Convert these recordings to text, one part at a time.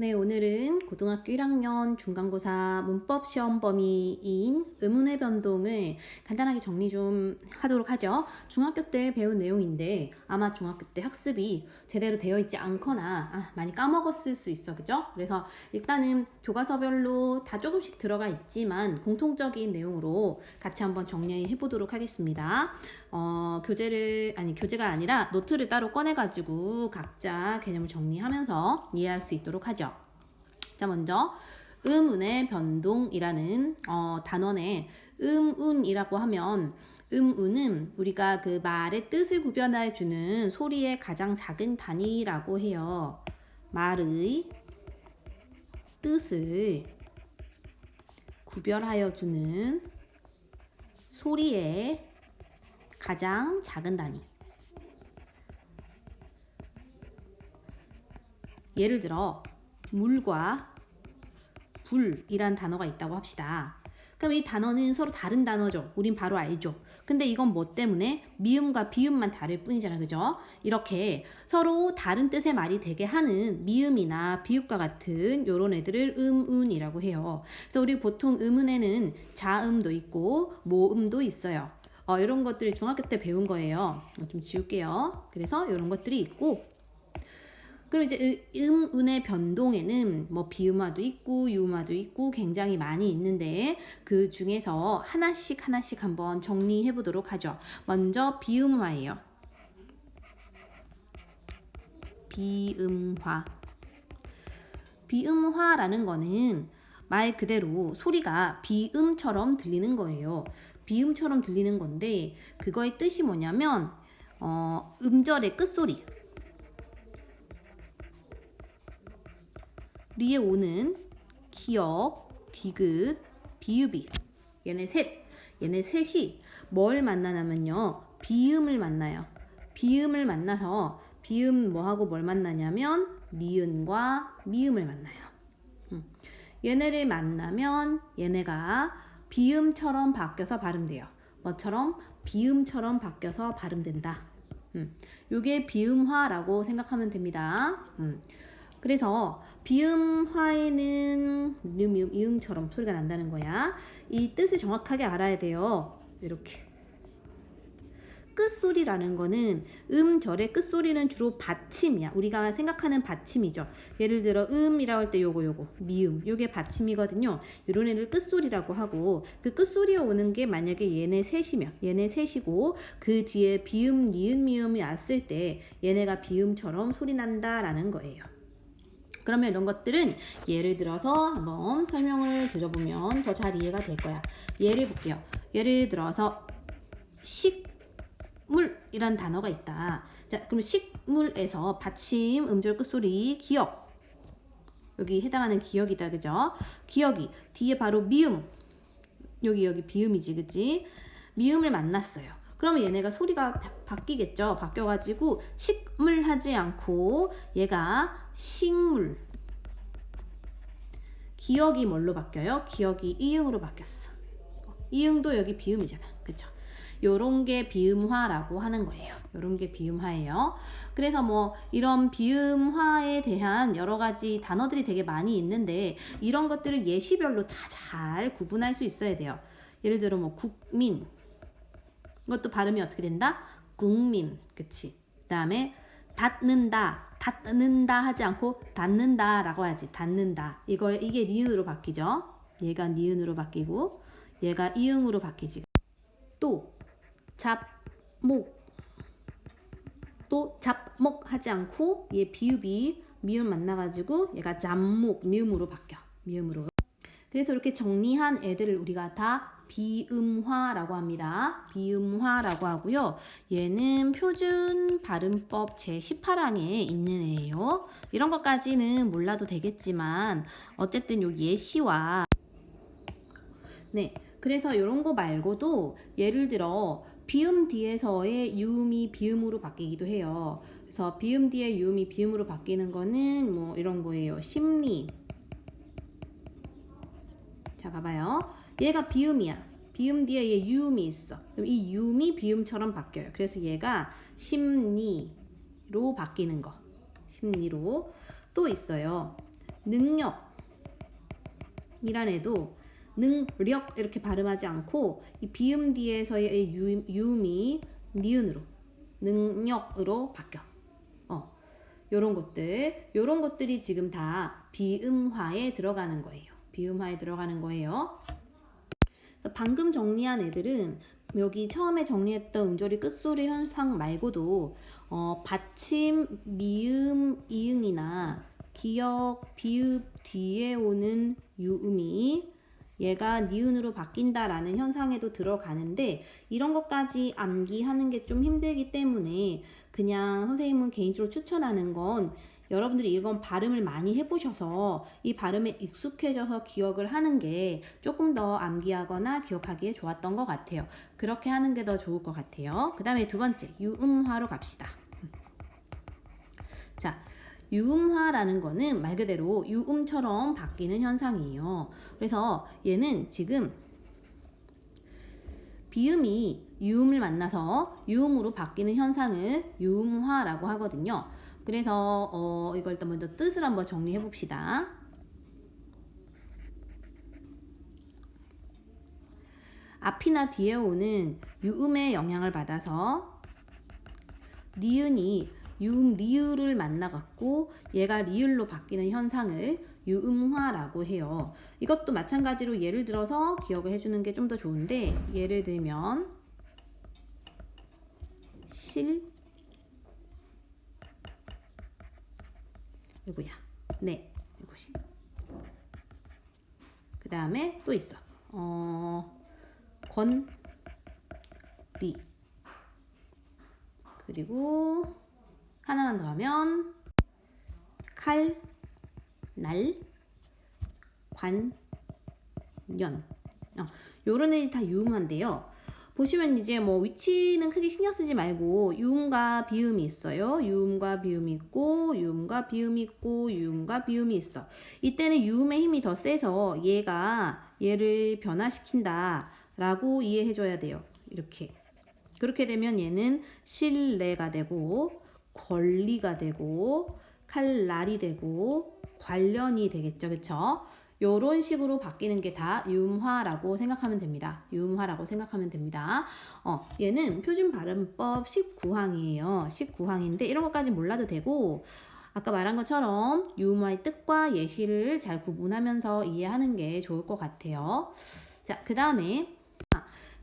네, 오늘은 고등학교 1학년 중간고사 문법 시험 범위인 의문의 변동을 간단하게 정리 좀 하도록 하죠. 중학교 때 배운 내용인데 아마 중학교 때 학습이 제대로 되어 있지 않거나 아, 많이 까먹었을 수 있어. 그죠? 그래서 일단은 교과서별로 다 조금씩 들어가 있지만 공통적인 내용으로 같이 한번 정리해 보도록 하겠습니다. 어, 교재를 아니 교재가 아니라 노트를 따로 꺼내 가지고 각자 개념을 정리하면서 이해할 수 있도록 하죠. 자, 먼저 음운의 변동이라는 어, 단원에 음운이라고 하면 음운은 우리가 그 말의 뜻을 구별해 주는 소리의 가장 작은 단위라고 해요. 말의 뜻을 구별하여 주는 소리의 가장 작은 단위. 예를 들어 물과 불이란 단어가 있다고 합시다. 그럼 이 단어는 서로 다른 단어죠. 우린 바로 알죠. 근데 이건 뭐 때문에 미음과 비음만 다를 뿐이잖아요. 그죠? 이렇게 서로 다른 뜻의 말이 되게 하는 미음이나 비읍과 같은 요런 애들을 음운이라고 해요. 그래서 우리 보통 음운에는 자음도 있고 모음도 있어요. 어, 이런 것들을 중학교 때 배운 거예요. 좀 지울게요. 그래서 이런 것들이 있고 그럼 이제 음, 운의 변동에는 뭐 비음화도 있고 유음화도 있고 굉장히 많이 있는데 그 중에서 하나씩 하나씩 한번 정리해 보도록 하죠. 먼저 비음화예요. 비음화. 비음화라는 거는 말 그대로 소리가 비음처럼 들리는 거예요. 비음처럼 들리는 건데 그거의 뜻이 뭐냐면 어, 음절의 끝소리. 리에 오는 기역, 디귿, 비읍이 얘네 셋, 얘네 셋이 뭘 만나냐면요 비음을 만나요. 비음을 만나서 비음 뭐하고 뭘 만나냐면 니은과 미음을 만나요. 음. 얘네를 만나면 얘네가 비음처럼 바뀌어서 발음돼요. 뭐처럼 비음처럼 바뀌어서 발음된다. 음. 요게 비음화라고 생각하면 됩니다. 음. 그래서 비음화에는 미음, 이응처럼 소리가 난다는 거야. 이 뜻을 정확하게 알아야 돼요. 이렇게. 끝소리라는 거는 음절의 끝소리는 주로 받침이야. 우리가 생각하는 받침이죠. 예를 들어 음이라고 할 때 요거 요거 미음 요게 받침이거든요. 요런 애를 끝소리라고 하고 그 끝소리에 오는 게 만약에 얘네 셋이면 얘네 셋이고 그 뒤에 비음 니은 미음이 왔을 때 얘네가 비음처럼 소리 난다라는 거예요. 그러면 이런 것들은 예를 들어서 한번 설명을 드려보면 더 잘 이해가 될 거야. 예를 볼게요. 예를 들어서 식 물이란 단어가 있다. 자, 그럼 식물에서 받침, 음절 끝소리, 기억. 여기 해당하는 기억이다. 그죠? 기억이 뒤에 바로 미음. 여기 여기 비음이지. 그지? 미음을 만났어요. 그러면 얘네가 소리가 바, 뀌겠죠 바뀌어가지고 식물 하지 않고 얘가 식물. 기억이 뭘로 바뀌어요? 기억이 이응으로 바뀌었어. 이응도 여기 비음이잖아. 그쵸? 요런 게 비음화라고 하는 거예요. 요런 게 비음화예요. 그래서 뭐 이런 비음화에 대한 여러 가지 단어들이 되게 많이 있는데 이런 것들을 예시별로 다 잘 구분할 수 있어야 돼요. 예를 들어 뭐 국민 이것도 발음이 어떻게 된다? 국민. 그치? 그 다음에 닫는다, 닫는다 하지 않고 닫는다 라고 하지. 닫는다. 이거 이게 니은으로 바뀌죠. 얘가 니은으로 바뀌고 얘가 이응으로 바뀌지. 또 잡목 또 잡목 하지 않고 얘 비읍이 미음 만나가지고 얘가 잡목 미음으로 바뀌어. 미음으로. 그래서 이렇게 정리한 애들을 우리가 다 비음화라고 합니다. 비음화라고 하고요. 얘는 표준 발음법 제18항에 있는 애예요. 이런 것까지는 몰라도 되겠지만 어쨌든 요 예시와 네. 그래서 이런 거 말고도 예를 들어 비음 뒤에서의 유음이 비음으로 바뀌기도 해요. 그래서 비음 뒤에 유음이 비음으로 바뀌는 거는 뭐 이런 거예요. 심리. 자, 봐봐요. 얘가 비음이야. 비음 뒤에 얘 유음이 있어. 그럼 이 유음이 비음처럼 바뀌어요. 그래서 얘가 심리로 바뀌는 거. 심리로. 또 있어요. 능력 이란 애도 능력 이렇게 발음하지 않고 이 비음 뒤에서의 유, 유음이 니은으로 능력으로 바뀌어. 어, 요런 것들, 요런 것들이 지금 다 비음화에 들어가는 거예요. 비음화에 들어가는 거예요. 방금 정리한 애들은 여기 처음에 정리했던 음절이 끝소리 현상 말고도 어, 받침, 미음, 이응이나 기역, 비읍 뒤에 오는 유음이 얘가 니은으로 바뀐다라는 현상에도 들어가는데 이런 것까지 암기하는 게 좀 힘들기 때문에 그냥 선생님은 개인적으로 추천하는 건 여러분들이 이건 발음을 많이 해보셔서 이 발음에 익숙해져서 기억을 하는 게 조금 더 암기하거나 기억하기에 좋았던 것 같아요. 그렇게 하는 게 더 좋을 것 같아요. 그 다음에 두 번째, 유음화로 갑시다. 자, 유음화라는 거는 말 그대로 유음처럼 바뀌는 현상이에요. 그래서 얘는 지금 비음이 유음을 만나서 유음으로 바뀌는 현상을 유음화라고 하거든요. 그래서 어, 이걸 일단 먼저 뜻을 한번 정리해 봅시다. 앞이나 뒤에 오는 유음의 영향을 받아서 니은이 유음 리을을 만나갖고 얘가 리을로 바뀌는 현상을 유음화라고 해요. 이것도 마찬가지로 예를 들어서 기억을 해주는 게 좀 더 좋은데 예를 들면 실 이거야. 네. 이것이. 그 다음에 또 있어. 어, 건, 리. 그리고 하나만 더 하면 칼, 날, 관, 연. 어, 요런 애들이 다 유음한데요. 보시면 이제 뭐 위치는 크게 신경 쓰지 말고 유음과 비음이 있어요. 유음과 비음이 있고 유음과 비음이 있고 유음과 비음이 있어. 이때는 유음의 힘이 더 세서 얘가 얘를 변화시킨다라고 이해해 줘야 돼요. 이렇게. 그렇게 되면 얘는 실내가 되고 권리가 되고 칼날이 되고 관련이 되겠죠. 그쵸? 요런 식으로 바뀌는 게 다 유음화라고 생각하면 됩니다. 유음화라고 생각하면 됩니다. 어, 얘는 표준 발음법 19항이에요. 19항인데 이런 것까지 몰라도 되고 아까 말한 것처럼 유음화의 뜻과 예시를 잘 구분하면서 이해하는 게 좋을 것 같아요. 자, 그 다음에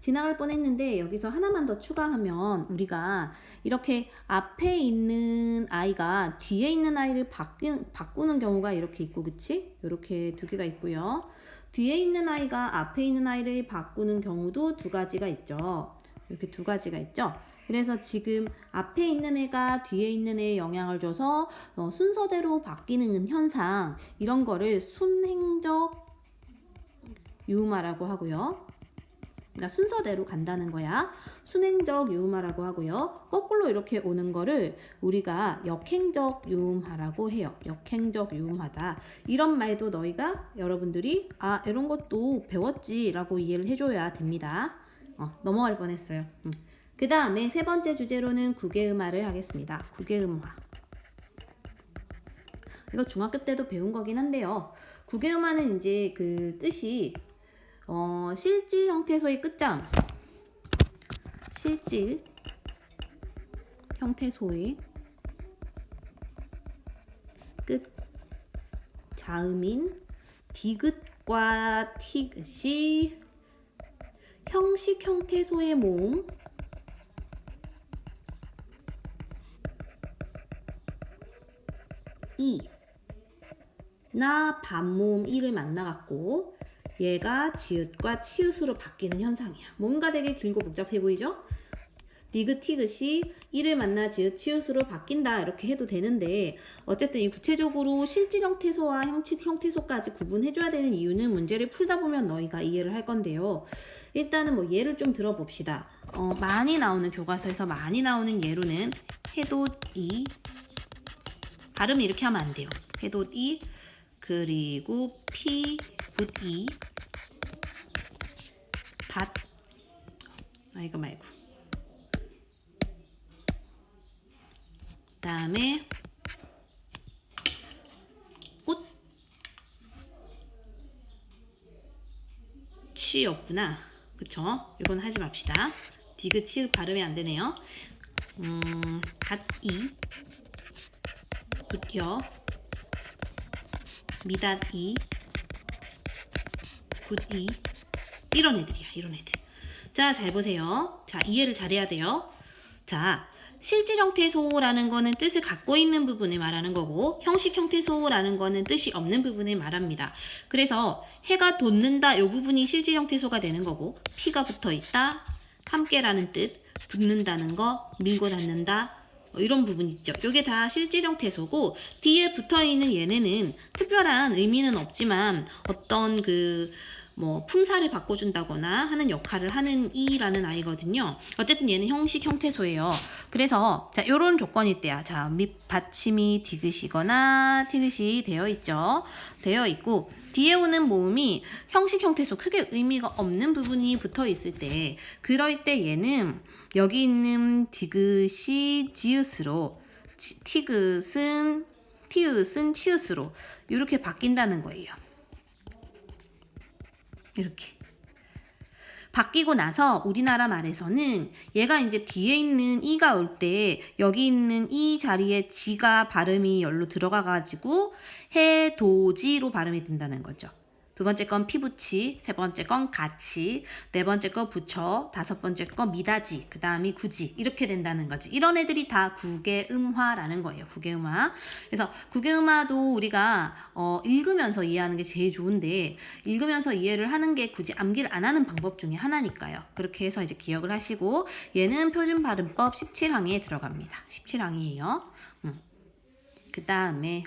지나갈 뻔했는데 여기서 하나만 더 추가하면 우리가 이렇게 앞에 있는 아이가 뒤에 있는 아이를 바뀌, 바꾸는 경우가 이렇게 있고 그치? 이렇게 두 개가 있고요. 뒤에 있는 아이가 앞에 있는 아이를 바꾸는 경우도 두 가지가 있죠. 이렇게 두 가지가 있죠. 그래서 지금 앞에 있는 애가 뒤에 있는 애에 영향을 줘서 어, 순서대로 바뀌는 현상 이런 거를 순행적 유음화라고 하고요. 그러니까 순서대로 간다는 거야. 순행적 유음화라고 하고요. 거꾸로 이렇게 오는 거를 우리가 역행적 유음화라고 해요. 역행적 유음화다. 이런 말도 너희가 여러분들이 아 이런 것도 배웠지라고 이해를 해줘야 됩니다. 어, 넘어갈 뻔했어요. 음. 그 다음에 세 번째 주제로는 국외음화를 하겠습니다. 국외음화. 이거 중학교 때도 배운 거긴 한데요. 국외음화는 이제 그 뜻이 어, 실질 형태소의 끝장. 실질 형태소의 끝 자음인 디귿과 티귿이 형식 형태소의 모음 이나 반모음 이를 만나갖고 얘가 지읒과 치읒으로 바뀌는 현상이야. 뭔가 되게 길고 복잡해 보이죠? 디귿, 티귿이 이를 만나 지읒, 치읒으로 바뀐다 이렇게 해도 되는데 어쨌든 이 구체적으로 실질 형태소와 형식 형태소까지 구분해줘야 되는 이유는 문제를 풀다 보면 너희가 이해를 할 건데요. 일단은 뭐 예를 좀 들어봅시다. 어, 많이 나오는 교과서에서 많이 나오는 예로는 해돋 이 발음 이렇게 하면 안 돼요. 해돋 이 그리고 피, 붓이, e. 밭, 아 이거 말고. 다음에 꽃. 취였구나. 그쵸? 이건 하지 맙시다. 디귿치 그 발음이 안 되네요. 음, 갓이 붓여. E. 미닷이, 굿이 이런 애들이야. 이런 애들. 자, 잘 보세요. 자, 이해를 잘해야 돼요. 자, 실질 형태소라는 거는 뜻을 갖고 있는 부분을 말하는 거고 형식 형태소라는 거는 뜻이 없는 부분을 말합니다. 그래서 해가 돋는다 요 부분이 실질 형태소가 되는 거고 피가 붙어 있다 함께라는 뜻 붙는다는 거 밀고 닿는다 뭐 이런 부분 있죠. 요게 다 실질 형 태소고 뒤에 붙어 있는 얘네는 특별한 의미는 없지만 어떤 그 뭐 품사를 바꿔준다거나 하는 역할을 하는 이라는 아이거든요. 어쨌든 얘는 형식 형태소예요. 그래서 자 요런 조건이 있대요. 자 밑 받침이 디귿이거나 티귿이 되어 있죠. 되어 있고 뒤에 오는 모음이 형식 형태소 크게 의미가 없는 부분이 붙어 있을 때 그럴 때 얘는 여기 있는 디귿이 지읒으로 치- 티귿은 티읒은 치읒으로 이렇게 바뀐다는 거예요. 이렇게. 바뀌고 나서 우리나라 말에서는 얘가 이제 뒤에 있는 이가 올 때 여기 있는 이 자리에 지가 발음이 열로 들어가 가지고 해도지로 발음이 된다는 거죠. 두 번째 건 피붙이, 세 번째 건 같이, 네 번째 거 붙여, 다섯 번째 거 미다지, 그 다음이 굳이 이렇게 된다는 거지. 이런 애들이 다 국외음화라는 거예요. 국외음화. 그래서 국외음화도 우리가 어, 읽으면서 이해하는 게 제일 좋은데 읽으면서 이해를 하는 게 굳이 암기를 안 하는 방법 중에 하나니까요. 그렇게 해서 이제 기억을 하시고 얘는 표준 발음법 17항에 들어갑니다. 17항이에요. 음. 그 다음에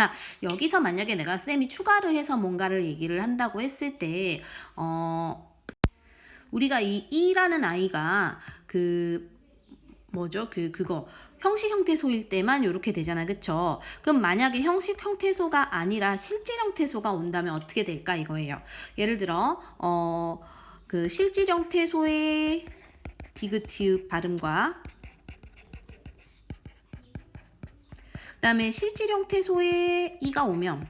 아, 여기서 만약에 내가 쌤이 추가를 해서 뭔가를 얘기를 한다고 했을 때, 어, 우리가 이 이라는 아이가 그, 뭐죠? 그, 그거. 형식 형태소일 때만 이렇게 되잖아. 그쵸? 그럼 만약에 형식 형태소가 아니라 실질 형태소가 온다면 어떻게 될까? 이거예요. 예를 들어, 어, 그 실질 형태소의 디귿티읕 발음과 그 다음에 실질 형 태소에 이가 오면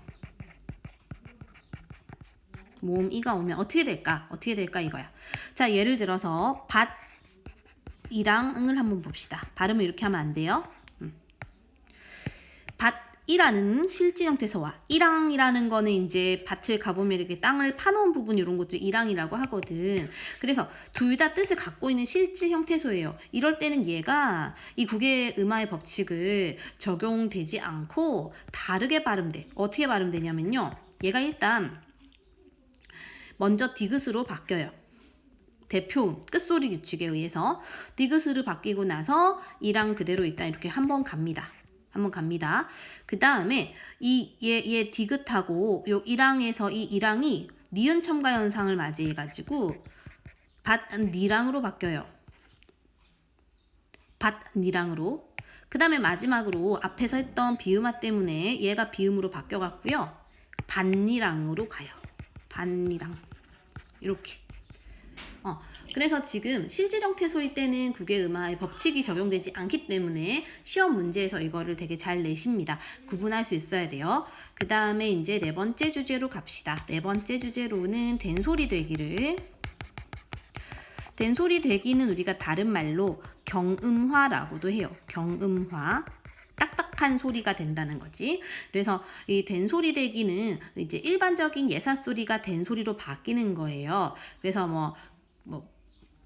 모음 이가 오면 어떻게 될까? 어떻게 될까 이거야. 자 예를 들어서 밭이랑 응을 한번 봅시다. 발음을 이렇게 하면 안 돼요. 음. 밭이라는 실질 형태소와 이랑이라는 거는 이제 밭을 가보면 이렇게 땅을 파놓은 부분 이런 것들 이랑이라고 하거든. 그래서 둘 다 뜻을 갖고 있는 실질 형태소예요. 이럴 때는 얘가 이 국의 음화의 법칙을 적용되지 않고 다르게 발음돼. 어떻게 발음되냐면요. 얘가 일단 먼저 디귿으로 바뀌어요. 대표 끝소리 규칙에 의해서 디귿으로 바뀌고 나서 이랑 그대로 있다 이렇게 한번 갑니다. 한번 갑니다. 그 다음에 이 얘 얘 디귿하고 요 이랑에서 이 이랑이 니은 첨가 현상을 맞이해 가지고 밭 니랑으로 바뀌어요. 밭 니랑으로. 그 다음에 마지막으로 앞에서 했던 비음화 때문에 얘가 비음으로 바뀌어갔고요. 반니랑으로 가요. 반니랑. 이렇게. 어, 그래서 지금 실질 형 태소일 때는 국의 음화의 법칙이 적용되지 않기 때문에 시험 문제에서 이거를 되게 잘 내십니다. 구분할 수 있어야 돼요. 그 다음에 이제 네 번째 주제로 갑시다. 네 번째 주제로는 된소리 되기를 된소리 되기는 우리가 다른 말로 경음화라고도 해요. 경음화. 딱딱한 소리가 된다는 거지. 그래서 이 된소리 되기는 이제 일반적인 예사 소리가 된소리로 바뀌는 거예요. 그래서 뭐, 뭐,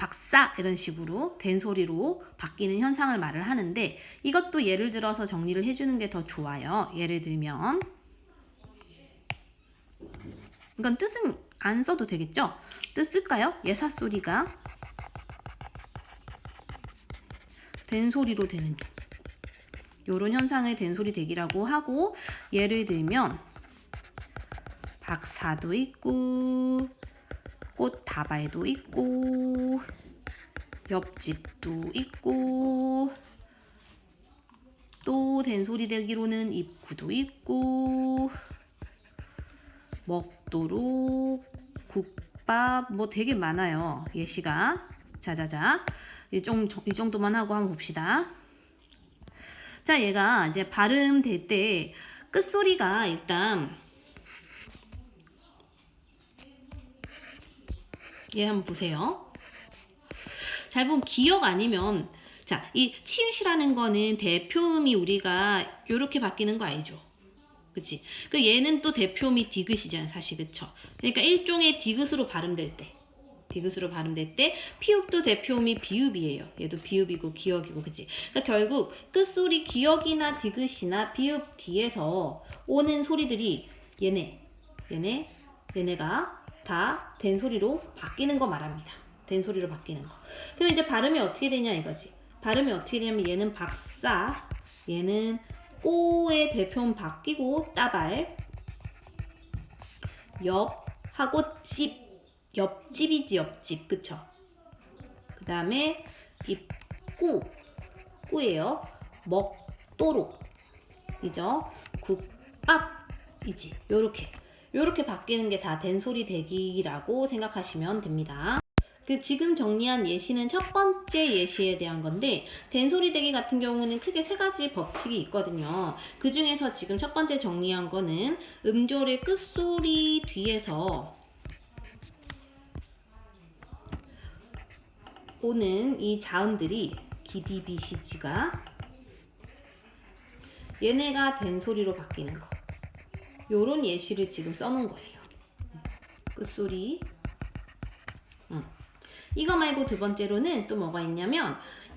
박사 이런 식으로 된 소리로 바뀌는 현상을 말을 하는데 이것도 예를 들어서 정리를 해주는 게 더 좋아요. 예를 들면 이건 뜻은 안 써도 되겠죠? 뜻 쓸까요? 예사 소리가 된 소리로 되는 요런 현상을 된 소리 대기라고 하고 예를 들면 박사도 있고 꽃 다발도 있고 옆집도 있고 또 된소리 대기로는 입구도 있고 먹도록 국밥 뭐 되게 많아요. 예시가. 자자자. 이, 정, 이 정도만 하고 한번 봅시다. 자 얘가 이제 발음 될 때 끝소리가 일단 얘 한번 보세요. 잘 보면 기억 아니면 자, 이 치읓이라는 거는 대표음이 우리가 요렇게 바뀌는 거 알죠? 그치? 그 얘는 또 대표음이 디귿이잖아, 사실, 그쵸? 그러니까 일종의 디귿으로 발음될 때. 디귿으로 발음될 때 피읍도 대표음이 비읍이에요. 얘도 비읍이고 기억이고 그치? 그러니까 결국 끝소리 기억이나 디귿이나 비읍 뒤에서 오는 소리들이 얘네, 얘네, 얘네가 다 된 소리로 바뀌는 거 말합니다. 된 소리로 바뀌는 거. 그럼 이제 발음이 어떻게 되냐 이거지. 발음이 어떻게 되냐면 얘는 박사, 얘는 꼬의 대표음 바뀌고 따발, 옆 하고 집, 옆집이지 옆집, 그쵸? 그 다음에 입구, 꾸예요. 먹도록, 이죠? 국밥 이지. 요렇게. 요렇게 바뀌는 게 다 된 소리 대기라고 생각하시면 됩니다. 그 지금 정리한 예시는 첫 번째 예시에 대한 건데 된소리 대기 같은 경우는 크게 세 가지 법칙이 있거든요. 그 중에서 지금 첫 번째 정리한 거는 음절의 끝소리 뒤에서 오는 이 자음들이 기디비시지가 얘네가 된 소리로 바뀌는 거. 요런 예시를 지금 써놓은 거예요. 끝소리. 응. 이거 말고 두 번째로는 또 뭐가 있냐면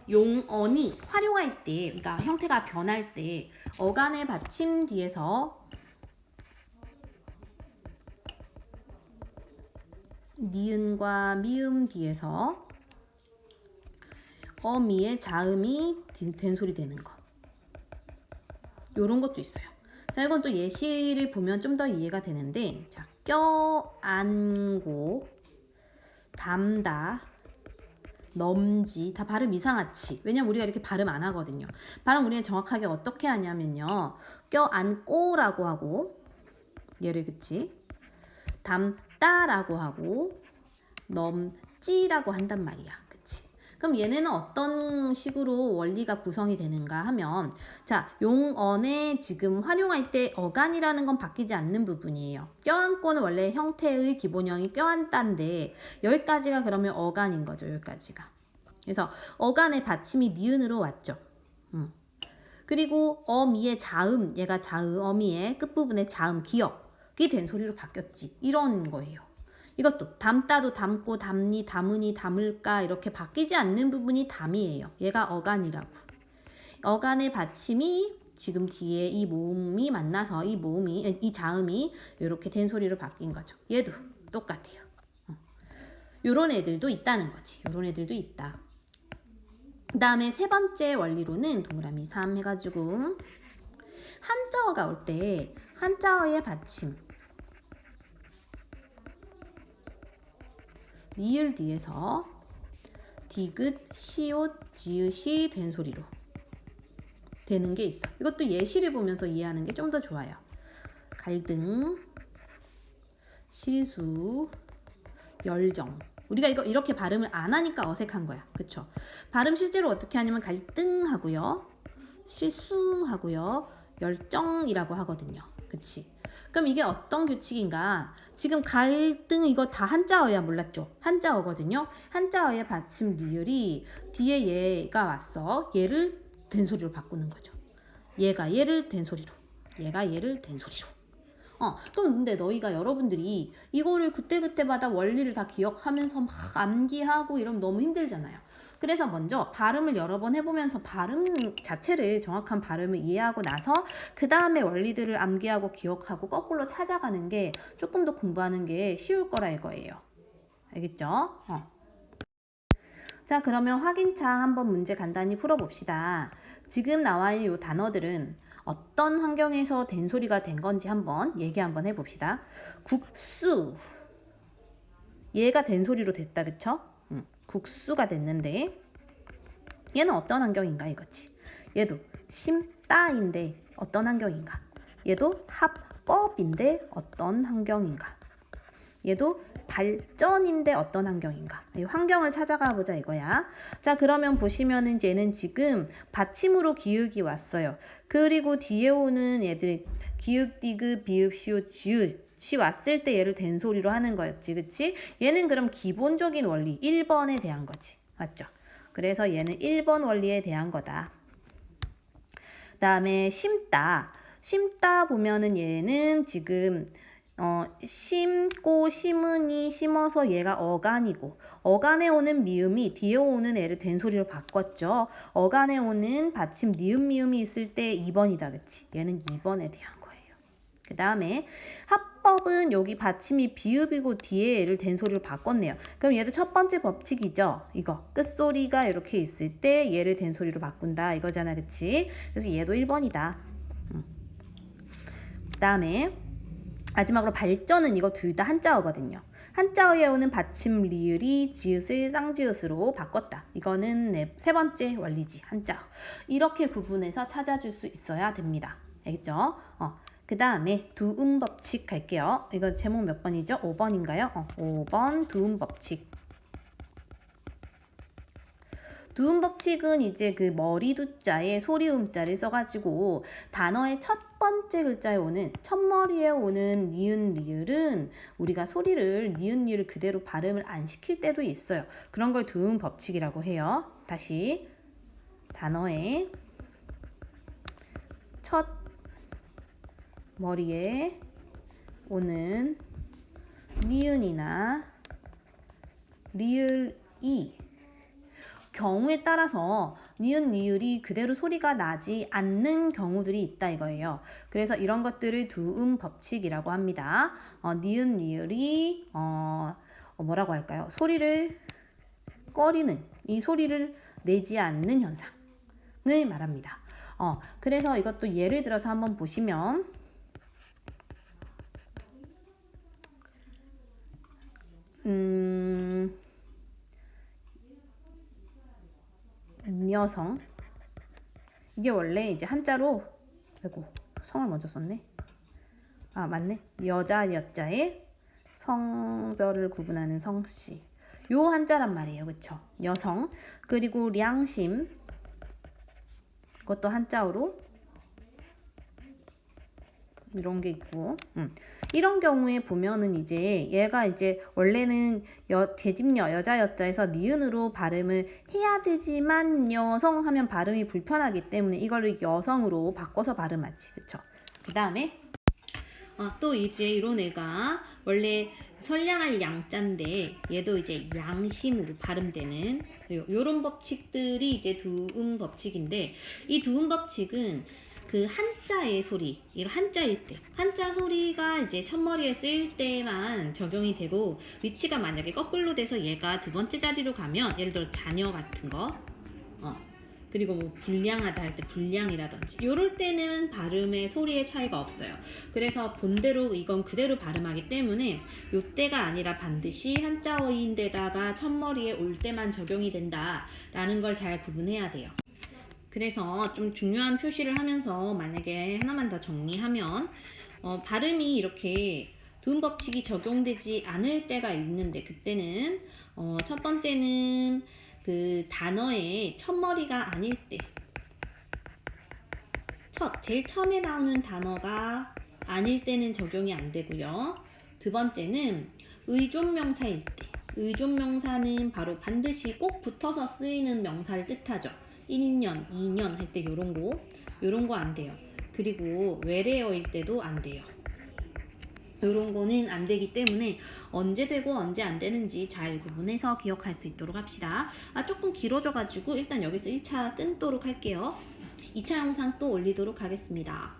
용언이 활용할 때, 그러니까 형태가 변할 때 어간의 받침 뒤에서 니은과 미음 뒤에서 어미의 자음이 디- 된 소리 되는 거. 요런 것도 있어요. 자, 이건 또 예시를 보면 좀 더 이해가 되는데, 자, 껴안고, 담다, 넘지, 다 발음 이상하지. 왜냐면 우리가 이렇게 발음 안 하거든요. 발음 우리는 정확하게 어떻게 하냐면요. 껴안고라고 하고, 얘를 그치? 담다라고 하고, 넘지라고 한단 말이야. 그럼 얘네는 어떤 식으로 원리가 구성이 되는가 하면 자 용언에 지금 활용할 때 어간이라는 건 바뀌지 않는 부분이에요. 껴안고는 원래 형태의 기본형이 껴안다인데 여기까지가 그러면 어간인 거죠. 여기까지가. 그래서 어간의 받침이 니은으로 왔죠. 음. 그리고 어미의 자음, 얘가 자음, 어미의 끝부분의 자음, 기억이 된 소리로 바뀌었지. 이런 거예요. 이것도 담다도 담고 담니 담으니 담을까 이렇게 바뀌지 않는 부분이 담이에요. 얘가 어간이라고. 어간의 받침이 지금 뒤에 이 모음이 만나서 이 모음이 이 자음이 이렇게 된 소리로 바뀐 거죠. 얘도 똑같아요. 어. 요런 애들도 있다는 거지. 요런 애들도 있다. 그 다음에 세 번째 원리로는 동그라미 3 해가지고 한자어가 올 때 한자어의 받침 리을 뒤에서 디귿, 시옷, 지읒이 된 소리로 되는 게 있어. 이것도 예시를 보면서 이해하는 게 좀 더 좋아요. 갈등, 실수, 열정. 우리가 이거 이렇게 발음을 안 하니까 어색한 거야. 그쵸? 발음 실제로 어떻게 하냐면 갈등하고요. 실수하고요. 열정이라고 하거든요. 그치? 그럼 이게 어떤 규칙인가? 지금 갈등 이거 다 한자어야 몰랐죠? 한자어거든요. 한자어의 받침 리을이 뒤에 얘가 왔어. 얘를 된 소리로 바꾸는 거죠. 얘가 얘를 된 소리로. 얘가 얘를 된 소리로. 어, 그럼 근데 너희가 여러분들이 이거를 그때그때마다 원리를 다 기억하면서 막 암기하고 이러면 너무 힘들잖아요. 그래서 먼저 발음을 여러 번 해보면서 발음 자체를 정확한 발음을 이해하고 나서 그 다음에 원리들을 암기하고 기억하고 거꾸로 찾아가는 게 조금 더 공부하는 게 쉬울 거라 이거예요. 알겠죠? 어. 자, 그러면 확인차 한번 문제 간단히 풀어봅시다. 지금 나와 있는 이 단어들은 어떤 환경에서 된 소리가 된 건지 한번 얘기 한번 해봅시다. 국수. 얘가 된 소리로 됐다, 그쵸? 응. 국수가 됐는데 얘는 어떤 환경인가 이거지. 얘도 심따인데 어떤 환경인가. 얘도 합법인데 어떤 환경인가. 얘도 발전인데 어떤 환경인가. 이 환경을 찾아가 보자 이거야. 자, 그러면 보시면은 얘는 지금 받침으로 기육이 왔어요. 그리고 뒤에 오는 애들 기육, 디귿, 비읍, 시옷, 지읒 왔을 때 얘를 된소리로 하는 거였지. 그치? 얘는 그럼 기본적인 원리 1번에 대한 거지. 맞죠? 그래서 얘는 1번 원리에 대한 거다. 다음에 심다. 심다 보면은 얘는 지금 어, 심고 심은이 심어서 얘가 어간이고 어간에 오는 미음이 뒤에 오는 애를 된소리로 바꿨죠. 어간에 오는 받침 니은 미음이 있을 때 2번이다. 그치? 얘는 2번에 대한 거예요. 그 다음에 합법은 여기 받침이 비읍이고 뒤에 얘를 된소리로 바꿨네요. 그럼 얘도 첫 번째 법칙이죠. 이거 끝소리가 이렇게 있을 때 얘를 된소리로 바꾼다 이거잖아. 그치? 그래서 얘도 1번이다. 그 다음에 마지막으로 발전은 이거 둘 다 한자어거든요. 한자어에 오는 받침 리을이 지읒을 쌍지읒으로 바꿨다. 이거는 네, 세 번째 원리지 한자어. 이렇게 구분해서 찾아줄 수 있어야 됩니다. 알겠죠? 어. 그 다음에 두음 법칙 갈게요. 이거 제목 몇 번이죠? 5번인가요? 어, 5번 두음 법칙. 두음 법칙은 이제 그 머리 두자에 소리 음자를 써가지고 단어의 첫 번째 글자에 오는 첫머리에 오는 니은 리을은 우리가 소리를 니은 리을 그대로 발음을 안 시킬 때도 있어요. 그런 걸 두음 법칙이라고 해요. 다시 단어의 첫 머리에 오는 니은이나 리을이 경우에 따라서 니은 니을이 그대로 소리가 나지 않는 경우들이 있다 이거예요. 그래서 이런 것들을 두음 법칙이라고 합니다. 어, 니은 니을이 어, 어, 뭐라고 할까요? 소리를 꺼리는 이 소리를 내지 않는 현상을 말합니다. 어, 그래서 이것도 예를 들어서 한번 보시면 음, 여성. 이게 원래 이제 한자로 아이고 성을 먼저 썼네. 아 맞네. 여자 여자의 성별을 구분하는 성씨. 요 한자란 말이에요 그쵸? 여성. 그리고 량심. 그것도 한자어로. 이런 게 있고. 음. 이런 경우에 보면은 이제 얘가 이제 원래는 여 재집여 여자 여자에서 니은으로 발음을 해야 되지만 여성 하면 발음이 불편하기 때문에 이거를 여성으로 바꿔서 발음하지. 그쵸? 그 다음에 어, 또 이제 이런 애가 원래 선량할 양자인데 얘도 이제 양심으로 발음되는 요런 법칙들이 이제 두음 법칙인데 이 두음 법칙은 그 한자의 소리, 이거 한자일 때, 한자 소리가 이제 첫머리에 쓰일 때만 적용이 되고 위치가 만약에 거꾸로 돼서 얘가 두 번째 자리로 가면 예를 들어 자녀 같은 거, 어, 그리고 뭐 불량하다 할 때 불량이라든지 요럴 때는 발음의 소리의 차이가 없어요. 그래서 본대로 이건 그대로 발음하기 때문에 요때가 아니라 반드시 한자어인데다가 첫머리에 올 때만 적용이 된다라는 걸 잘 구분해야 돼요. 그래서 좀 중요한 표시를 하면서 만약에 하나만 더 정리하면 어, 발음이 이렇게 두음 법칙이 적용되지 않을 때가 있는데 그때는 어, 첫 번째는 그 단어의 첫머리가 아닐 때 첫, 제일 처음에 나오는 단어가 아닐 때는 적용이 안 되고요. 두 번째는 의존명사일 때 의존명사는 바로 반드시 꼭 붙어서 쓰이는 명사를 뜻하죠. 1년, 2년 할 때 요런 거, 요런 거 안 돼요. 그리고 외래어일 때도 안 돼요. 요런 거는 안 되기 때문에 언제 되고 언제 안 되는지 잘 구분해서 기억할 수 있도록 합시다. 아, 조금 길어져가지고 일단 여기서 1차 끊도록 할게요. 2차 영상 또 올리도록 하겠습니다.